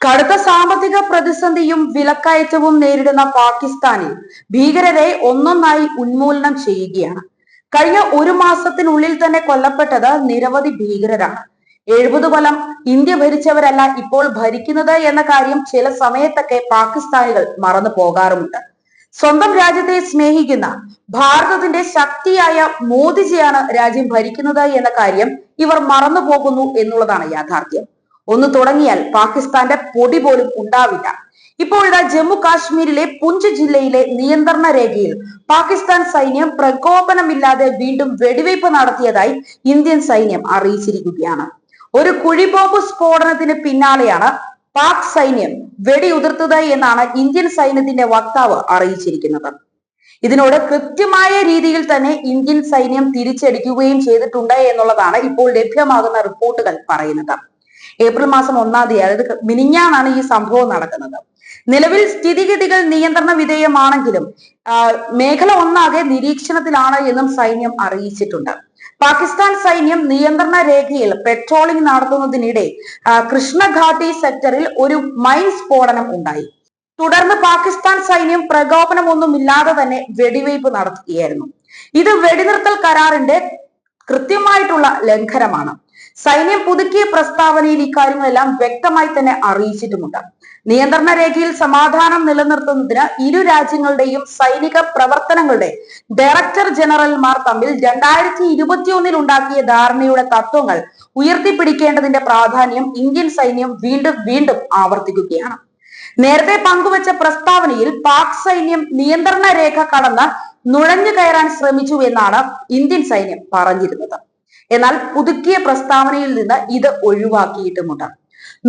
കടുത്ത സാമ്പത്തിക പ്രതിസന്ധിയും വിലക്കയറ്റവും നേരിടുന്ന പാകിസ്ഥാനിൽ ഭീകരരെ ഒന്നൊന്നായി ഉന്മൂലനം ചെയ്യുകയാണ്. കഴിഞ്ഞ ഒരു മാസത്തിനുള്ളിൽ തന്നെ കൊല്ലപ്പെട്ടത് നിരവധി ഭീകരരാണ്. എഴുപത് കൊല്ലം ഇന്ത്യ ഭരിച്ചവരല്ല ഇപ്പോൾ ഭരിക്കുന്നത് എന്ന കാര്യം ചില സമയത്തൊക്കെ പാകിസ്ഥാനികൾ മറന്നു പോകാറുമുണ്ട്. സ്വന്തം രാജ്യത്തെ സ്നേഹിക്കുന്ന ഭാരതത്തിന്റെ ശക്തിയായ മോദിജിയാണ് രാജ്യം ഭരിക്കുന്നത് എന്ന കാര്യം ഇവർ മറന്നു പോകുന്നു എന്നുള്ളതാണ് യാഥാർത്ഥ്യം. ഒന്ന് തുടങ്ങിയാൽ പാകിസ്ഥാന്റെ പൊടി പോലും ഉണ്ടാവില്ല. ഇപ്പോഴിതാ ജമ്മു കാശ്മീരിലെ പുഞ്ച് ജില്ലയിലെ നിയന്ത്രണ രേഖയിൽ പാകിസ്ഥാൻ സൈന്യം പ്രകോപനമില്ലാതെ വീണ്ടും വെടിവയ്പ് നടത്തിയതായി ഇന്ത്യൻ സൈന്യം അറിയിച്ചിരിക്കുകയാണ്. ഒരു കുഴിബോംബ് സ്ഫോടനത്തിന് പിന്നാലെയാണ് പാക് സൈന്യം വെടിയുതിർത്തത് എന്നാണ് ഇന്ത്യൻ സൈന്യത്തിന്റെ വക്താവ് അറിയിച്ചിരിക്കുന്നത്. ഇതിനോട് കൃത്യമായ രീതിയിൽ തന്നെ ഇന്ത്യൻ സൈന്യം തിരിച്ചടിക്കുകയും ചെയ്തിട്ടുണ്ട് എന്നുള്ളതാണ് ഇപ്പോൾ ലഭ്യമാകുന്ന റിപ്പോർട്ടുകൾ പറയുന്നത്. ഏപ്രിൽ മാസം ഒന്നാം തീയതി അതായത് മിനിഞ്ഞാണ് ഈ സംഭവം നടക്കുന്നത്. നിലവിൽ സ്ഥിതിഗതികൾ നിയന്ത്രണ വിധേയമാണെങ്കിലും മേഖല ഒന്നാകെ നിരീക്ഷണത്തിലാണ് എന്നും സൈന്യം അറിയിച്ചിട്ടുണ്ട്. പാകിസ്ഥാൻ സൈന്യം നിയന്ത്രണ രേഖയിൽ പെട്രോളിംഗ് നടത്തുന്നതിനിടെ കൃഷ്ണഘാട്ടി സെക്ടറിൽ ഒരു മൈൻ സ്ഫോടനം ഉണ്ടായി. തുടർന്ന് പാകിസ്ഥാൻ സൈന്യം പ്രകോപനമൊന്നുമില്ലാതെ തന്നെ വെടിവയ്പ് നടത്തുകയായിരുന്നു. ഇത് വെടിനിർത്തൽ കരാറിന്റെ കൃത്യമായിട്ടുള്ള ലംഘനമാണ്. സൈന്യം പുതുക്കിയ പ്രസ്താവനയിൽ ഇക്കാര്യങ്ങളെല്ലാം വ്യക്തമായി തന്നെ അറിയിച്ചിട്ടുമുണ്ട്. നിയന്ത്രണ രേഖയിൽ സമാധാനം നിലനിർത്തുന്നതിന് ഇരു രാജ്യങ്ങളുടെയും സൈനിക പ്രവർത്തനങ്ങളുടെ ഡയറക്ടർ ജനറൽമാർ തമ്മിൽ രണ്ടായിരത്തി ഇരുപത്തിയൊന്നിൽ ഉണ്ടാക്കിയ ധാരണയുടെ തത്വങ്ങൾ ഉയർത്തിപ്പിടിക്കേണ്ടതിന്റെ പ്രാധാന്യം ഇന്ത്യൻ സൈന്യം വീണ്ടും വീണ്ടും ആവർത്തിക്കുകയാണ്. നേരത്തെ പങ്കുവച്ച പ്രസ്താവനയിൽ പാക് സൈന്യം നിയന്ത്രണ രേഖ കടന്ന് നുഴഞ്ഞു കയറാൻ ശ്രമിച്ചു എന്നാണ് ഇന്ത്യൻ സൈന്യം പറഞ്ഞിരുന്നത്. എന്നാൽ പുതുക്കിയ പ്രസ്താവനയിൽ നിന്ന് ഇത് ഒഴിവാക്കിയിട്ടുമുണ്ട്.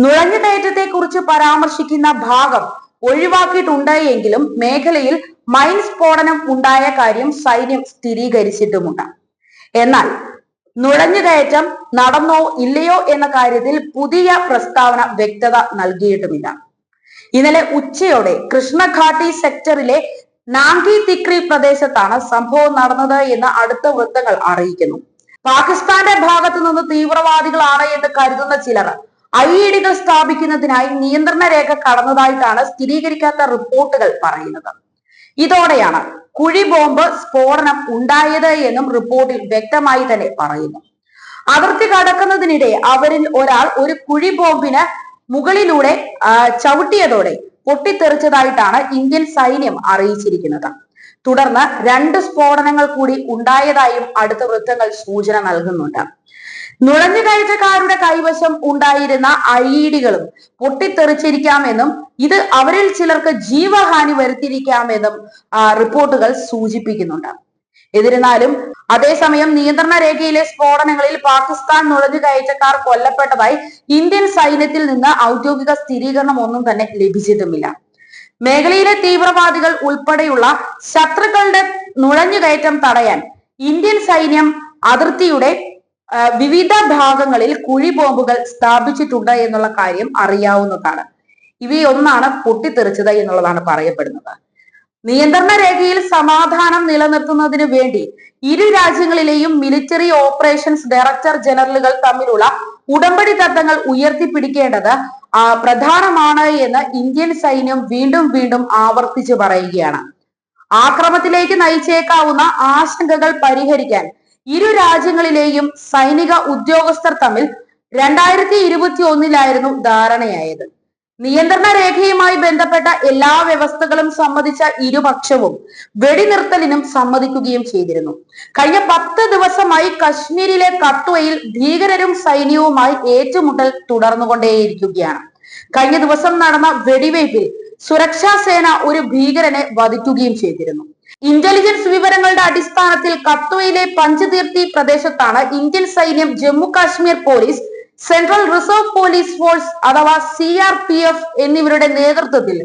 നുഴഞ്ഞു കയറ്റത്തെ കുറിച്ച് പരാമർശിക്കുന്ന ഭാഗം ഒഴിവാക്കിയിട്ടുണ്ട് എങ്കിലും മേഖലയിൽ മൈൻ സ്ഫോടനം ഉണ്ടായ കാര്യം സൈന്യം സ്ഥിരീകരിച്ചിട്ടുമുണ്ട്. എന്നാൽ നുഴഞ്ഞുകയറ്റം നടന്നോ ഇല്ലയോ എന്ന കാര്യത്തിൽ പുതിയ പ്രസ്താവന വ്യക്തത നൽകിയിട്ടുമില്ല. ഇന്നലെ ഉച്ചയോടെ കൃഷ്ണഘാട്ടി സെക്ടറിലെ നാങ്കി തിക്രി പ്രദേശത്താണ് സംഭവം നടന്നത് എന്ന് അടുത്ത വൃത്തങ്ങൾ അറിയിക്കുന്നു. പാകിസ്ഥാന്റെ ഭാഗത്തു നിന്ന് തീവ്രവാദികളാണ് എന്ന് കരുതുന്ന ചിലർ ഐ ഇ ഡികൾ സ്ഥാപിക്കുന്നതിനായി നിയന്ത്രണ രേഖ കടന്നതായിട്ടാണ് സ്ഥിരീകരിക്കാത്ത റിപ്പോർട്ടുകൾ പറയുന്നത്. ഇതോടെയാണ് കുഴി ബോംബ് സ്ഫോടനം ഉണ്ടായത് എന്നും റിപ്പോർട്ടിൽ വ്യക്തമായി തന്നെ പറയുന്നു. അതിർത്തി കടക്കുന്നതിനിടെ അവരിൽ ഒരാൾ ഒരു കുഴി ബോംബിന് മുകളിലൂടെ ചവിട്ടിയതോടെ പൊട്ടിത്തെറിച്ചതായിട്ടാണ് ഇന്ത്യൻ സൈന്യം അറിയിച്ചിരിക്കുന്നത്. തുടർന്ന് രണ്ട് സ്ഫോടനങ്ങൾ കൂടി ഉണ്ടായതായും അടുത്ത വൃത്തങ്ങൾ സൂചന നൽകുന്നുണ്ട്. നുഴഞ്ഞുകയറ്റക്കാരുടെ കൈവശം ഉണ്ടായിരുന്ന ഐഡികളും പൊട്ടിത്തെറിച്ചിരിക്കാമെന്നും ഇത് അവരിൽ ചിലർക്ക് ജീവഹാനി വരുത്തിയിരിക്കാമെന്നും റിപ്പോർട്ടുകൾ സൂചിപ്പിക്കുന്നുണ്ട്. എന്നിരുന്നാലും അതേസമയം നിയന്ത്രണ രേഖയിലെ സ്ഫോടനങ്ങളിൽ പാകിസ്ഥാൻ നുഴഞ്ഞുകയറ്റക്കാർ കൊല്ലപ്പെട്ടതായി ഇന്ത്യൻ സൈന്യത്തിൽ നിന്ന് ഔദ്യോഗിക സ്ഥിരീകരണം ഒന്നും തന്നെ ലഭിച്ചിട്ടുമില്ല. മേഖലയിലെ തീവ്രവാദികൾ ഉൾപ്പെടെയുള്ള ശത്രുക്കളുടെ നുഴഞ്ഞുകയറ്റം തടയാൻ ഇന്ത്യൻ സൈന്യം അതിർത്തിയുടെ വിവിധ ഭാഗങ്ങളിൽ കുഴി ബോംബുകൾ സ്ഥാപിച്ചിട്ടുണ്ട് എന്നുള്ള കാര്യം അറിയാവുന്നതാണ്. ഇവയൊന്നാണ് പൊട്ടിത്തെറിച്ചത് എന്നുള്ളതാണ് പറയപ്പെടുന്നത്. നിയന്ത്രണ രേഖയിൽ സമാധാനം നിലനിർത്തുന്നതിന് വേണ്ടി ഇരു രാജ്യങ്ങളിലെയും മിലിറ്ററി ഓപ്പറേഷൻസ് ഡയറക്ടർ ജനറലുകൾ തമ്മിലുള്ള ഉടമ്പടി തത്വങ്ങൾ ഉയർത്തിപ്പിടിക്കേണ്ടത് പ്രധാനമാണ് എന്ന് ഇന്ത്യൻ സൈന്യം വീണ്ടും വീണ്ടും ആവർത്തിച്ചു പറയുകയാണ്. ആക്രമത്തിലേക്ക് നയിച്ചേക്കാവുന്ന ആശങ്കകൾ പരിഹരിക്കാൻ ഇരു രാജ്യങ്ങളിലെയും സൈനിക ഉദ്യോഗസ്ഥർ തമ്മിൽ രണ്ടായിരത്തി ഇരുപത്തി ഒന്നിലായിരുന്നു ധാരണയായത്. നിയന്ത്രണ രേഖയുമായി ബന്ധപ്പെട്ട എല്ലാ വ്യവസ്ഥകളും സമ്മതിച്ച ഇരുപക്ഷവും വെടിനിർത്തലിനും സമ്മതിക്കുകയും ചെയ്തിരുന്നു. കഴിഞ്ഞ പത്ത് ദിവസമായി കശ്മീരിലെ കത്വയിൽ ഭീകരരും സൈന്യവുമായി ഏറ്റുമുട്ടൽ തുടർന്നുകൊണ്ടേയിരിക്കുകയാണ്. കഴിഞ്ഞ ദിവസം നടന്ന വെടിവയ്പിൽ സുരക്ഷാ സേന ഒരു ഭീകരനെ വധിക്കുകയും ചെയ്തിരുന്നു. ഇന്റലിജൻസ് വിവരങ്ങളുടെ അടിസ്ഥാനത്തിൽ കത്വയിലെ പഞ്ചതീർത്തി പ്രദേശത്താണ് ഇന്ത്യൻ സൈന്യം Jammu Kashmir police central reserve police force അഥവാ സി ആർ പി എഫ് എന്നിവരുടെ നേതൃത്വത്തിൽ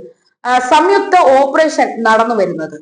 സംയുക്ത ഓപ്പറേഷൻ നടന്നു വരുന്നത്